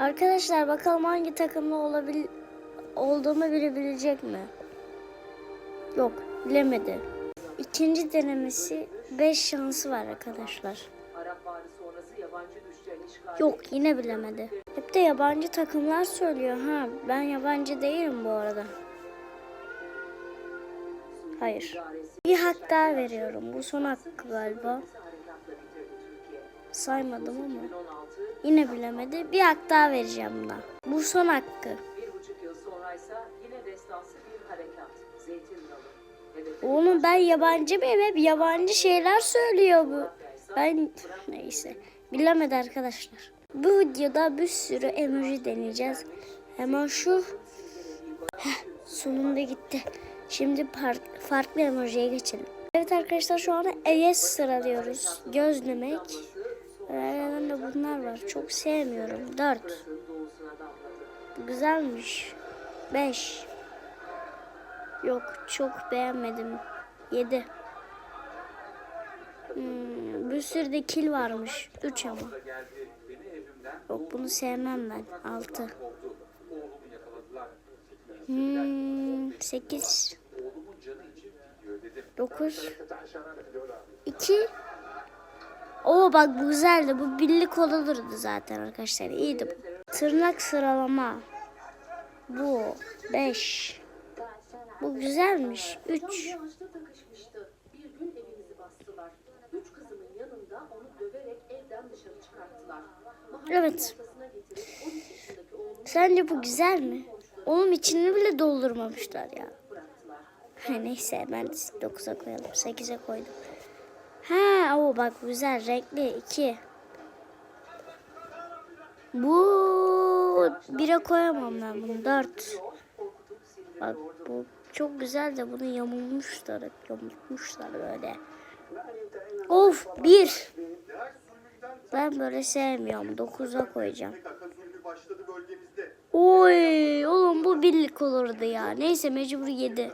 Arkadaşlar bakalım hangi takımda olabil olduğumu bilebilecek mi? Yok, bilemedi. İkinci denemesi 5 şansı var arkadaşlar. Yok, yine bilemedi. Hep de yabancı takımlar söylüyor ha. Ben yabancı değilim bu arada. Hayır. Bir hak daha veriyorum. Bu son hakkı galiba. Saymadım ama. 2016 Yine bilemedi. Bir hak daha vereceğim buna. Bu son hakkı. bir buçuk yıl sonraysa yine destansı bir harekat. Zeytin Dalı. Hedefe Oğlum ben yabancı mıyım? Hep yabancı şeyler söylüyor bu. Ben neyse. Bilemedi arkadaşlar. Bu videoda bir sürü emoji deneyeceğiz. Hemen şu Heh, sonunda gitti. Şimdi par- farklı emojiye geçelim. Evet arkadaşlar şu anda ES sıralıyoruz. Gözlemek. Aralarında bunlar var. Çok sevmiyorum. 4. doğusuna damladı. Güzelmiş. 5. Yok çok beğenmedim. 7. Hmm, bir sürü de kil varmış. 3 ama. Yok bunu sevmem ben. 6. Hmm, 8. 9. 2. Oo bak bu güzeldi. Bu birlik olurdu zaten arkadaşlar. İyiydi bu. Tırnak sıralama. Bu 5. Bu güzelmiş. 3. Yağışta takışmıştı. Bir gün evimizi bastılar. Üç kızımın yanında onu döverek evden dışarı çıkarttılar. Mahalle Evet. ortasına getirip 13 yaşındaki oğlumu Sence bu güzel mi? Onun içini bile doldurmamışlar ya. Ha, neyse ben 9'a koyalım. 8'e koydum. Ha o bak güzel renkli 2. Bu 1'e koyamam ben bunu 4. Bak bu çok güzel de bunu yamulmuşlar. Yamulmuşlar böyle. Of 1. Ben böyle sevmiyorum. 9'a koyacağım. Oy oğlum bu birlik olurdu ya. Neyse mecbur 7.